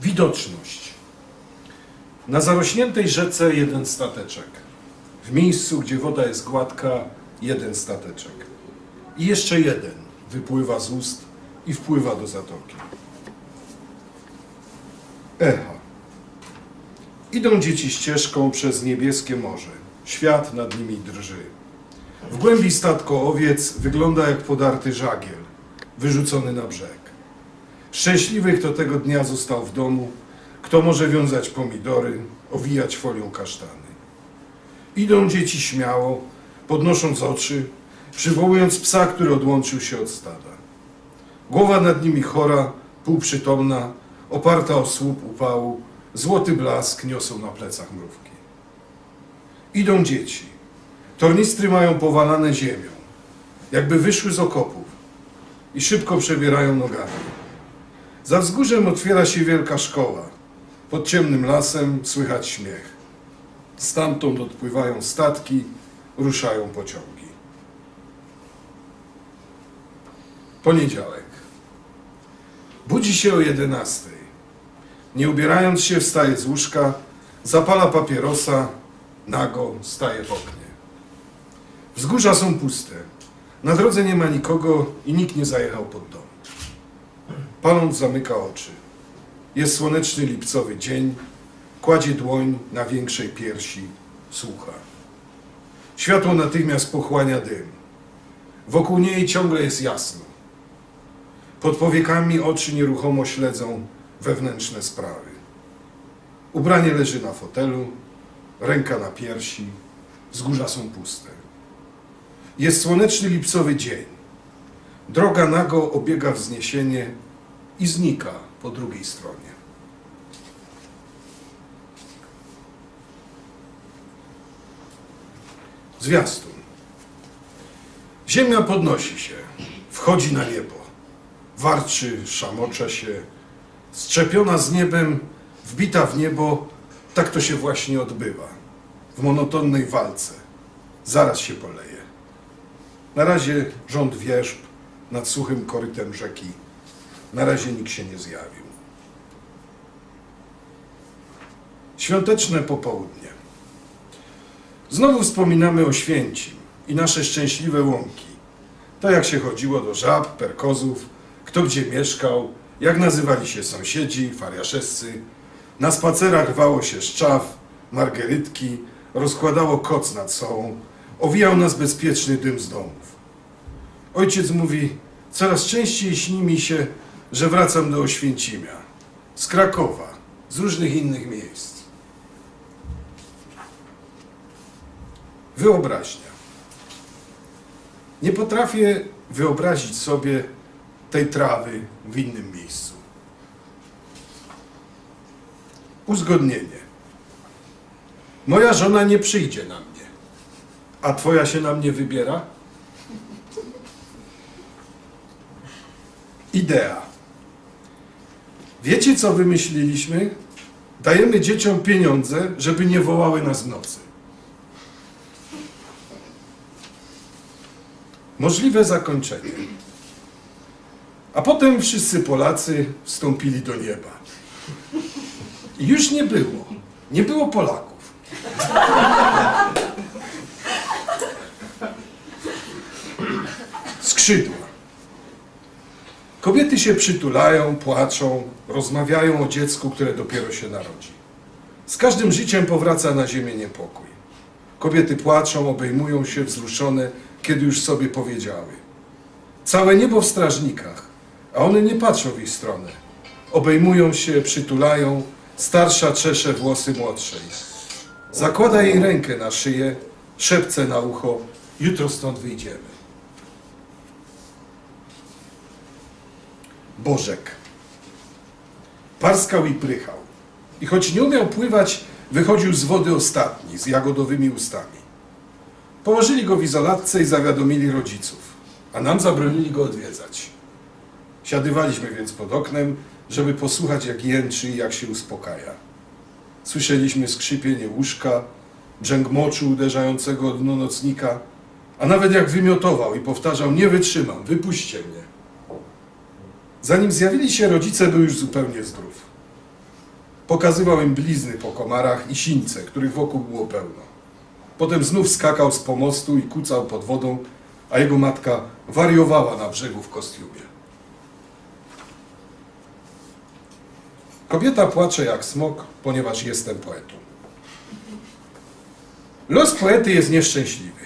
Widoczność. Na zarośniętej rzece jeden stateczek. W miejscu, gdzie woda jest gładka, jeden stateczek. I jeszcze jeden wypływa z ust i wpływa do zatoki. Echa. Idą dzieci ścieżką przez niebieskie morze. Świat nad nimi drży. W głębi statko owiec wygląda jak podarty żagiel, wyrzucony na brzeg. Szczęśliwy, kto tego dnia został w domu, kto może wiązać pomidory, owijać folią kasztany. Idą dzieci śmiało, podnosząc oczy, przywołując psa, który odłączył się od stada. Głowa nad nimi chora, półprzytomna, oparta o słup upału, złoty blask niosą na plecach mrówki. Idą dzieci. Tornistry mają powalane ziemią, jakby wyszły z okopów i szybko przebierają nogami. Za wzgórzem otwiera się wielka szkoła. Pod ciemnym lasem słychać śmiech. Stamtąd odpływają statki, ruszają pociągi. Poniedziałek. Budzi się o 11. Nie ubierając się, wstaje z łóżka, zapala papierosa, nago staje w oknie. Wzgórza są puste. Na drodze nie ma nikogo i nikt nie zajechał pod dom. Paląc zamyka oczy. Jest słoneczny lipcowy dzień, kładzie dłoń na większej piersi, słucha. Światło natychmiast pochłania dym. Wokół niej ciągle jest jasno. Pod powiekami oczy nieruchomo śledzą wewnętrzne sprawy. Ubranie leży na fotelu, ręka na piersi, wzgórza są puste. Jest słoneczny lipcowy dzień. Droga nago obiega wzniesienie i znika po drugiej stronie. Zwiastun. Ziemia podnosi się, wchodzi na niebo. Warczy, szamocze się, strzepiona z niebem, wbita w niebo, tak to się właśnie odbywa. W monotonnej walce. Zaraz się poleje. Na razie rząd wierzb nad suchym korytem rzeki. Na razie nikt się nie zjawił. Świąteczne popołudnie. Znowu wspominamy o święcim i nasze szczęśliwe łąki. To jak się chodziło do żab, perkozów, kto gdzie mieszkał, jak nazywali się sąsiedzi, fariaszewscy. Na spacerach rwało się szczaw, margerytki, rozkładało koc nad sobą, owijał nas bezpieczny dym z domów. Ojciec mówi, coraz częściej śni mi się, że wracam do Oświęcimia, z Krakowa, z różnych innych miejsc. Wyobraźnia. Nie potrafię wyobrazić sobie tej trawy w innym miejscu. Uzgodnienie. Moja żona nie przyjdzie na mnie, a twoja się na mnie wybiera? Idea. Wiecie, co wymyśliliśmy? Dajemy dzieciom pieniądze, żeby nie wołały nas w nocy. Możliwe zakończenie. A potem wszyscy Polacy wstąpili do nieba. I już nie było. Nie było Polaków. Skrzydła. Kobiety się przytulają, płaczą, rozmawiają o dziecku, które dopiero się narodzi. Z każdym życiem powraca na ziemię niepokój. Kobiety płaczą, obejmują się wzruszone, kiedy już sobie powiedziały. Całe niebo w strażnikach, a one nie patrzą w ich stronę. Obejmują się, przytulają, starsza czesze włosy młodszej. Zakłada jej rękę na szyję, szepce na ucho, jutro stąd wyjdziemy. Bożek. Parskał i prychał. I choć nie umiał pływać, wychodził z wody ostatni, z jagodowymi ustami. Położyli go w izolatce i zawiadomili rodziców, a nam zabronili go odwiedzać. Siadywaliśmy więc pod oknem, żeby posłuchać jak jęczy i jak się uspokaja. Słyszeliśmy skrzypienie łóżka, brzęk moczu uderzającego o dno nocnika, a nawet jak wymiotował i powtarzał nie wytrzymam, wypuśćcie mnie. Zanim zjawili się rodzice, był już zupełnie zdrów. Pokazywał im blizny po komarach i sińce, których wokół było pełno. Potem znów skakał z pomostu i kucał pod wodą, a jego matka wariowała na brzegu w kostiumie. Kobieta płacze jak smok, ponieważ jestem poetą. Los poety jest nieszczęśliwy.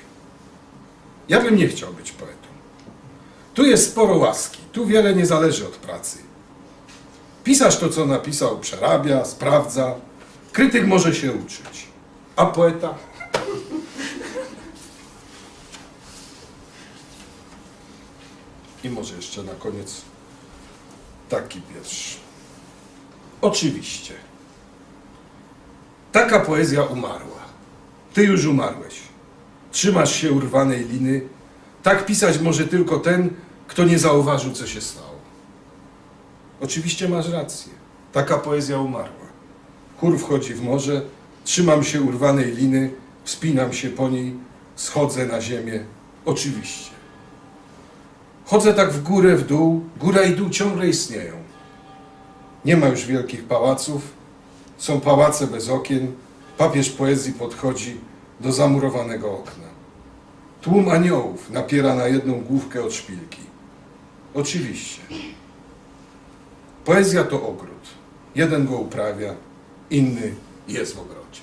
Ja bym nie chciał być poetą. Tu jest sporo łaski, tu wiele nie zależy od pracy. Pisarz to, co napisał, przerabia, sprawdza. Krytyk może się uczyć. A poeta? I może jeszcze na koniec taki wiersz. Oczywiście. Taka poezja umarła. Ty już umarłeś. Trzymasz się urwanej liny. Tak pisać może tylko ten, kto nie zauważył, co się stało. Oczywiście masz rację. Taka poezja umarła. Chór wchodzi w morze, trzymam się urwanej liny, wspinam się po niej, schodzę na ziemię. Oczywiście. Chodzę tak w górę, w dół, góra i dół ciągle istnieją. Nie ma już wielkich pałaców, są pałace bez okien, papież poezji podchodzi do zamurowanego okna. Tłum aniołów napiera na jedną główkę od szpilki. Oczywiście. Poezja to ogród. Jeden go uprawia, inny jest w ogrodzie.